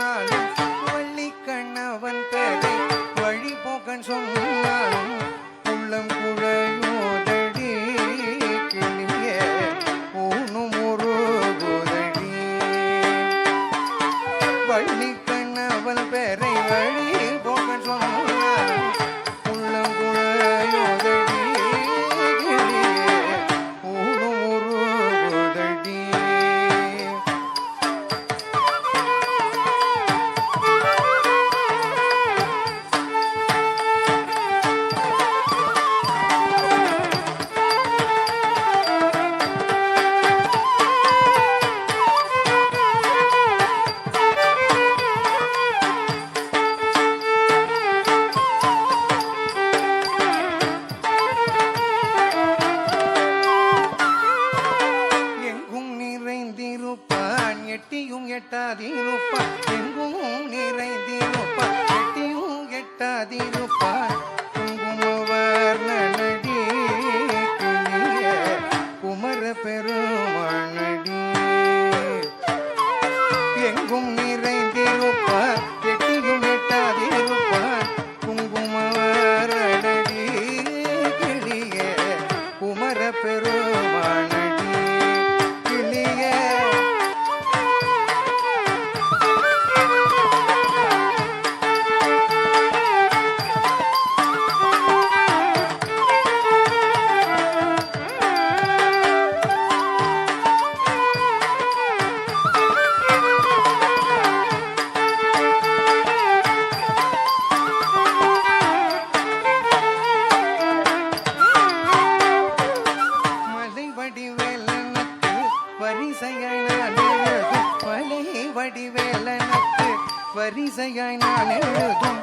Ronnie. நிறைந்திருப்பான் எட்டியும் எட்டாதிருப்பான் எங்கும் நிறைந்திருப்பான் எட்டியும் எட்டாதீருப்பா குங்குமவர் நடி கிளிய குமர பெருமானடி எங்கும் நீ வரிசையாய் நான் எழுதும் வரிசையாய் நான் எழுதும்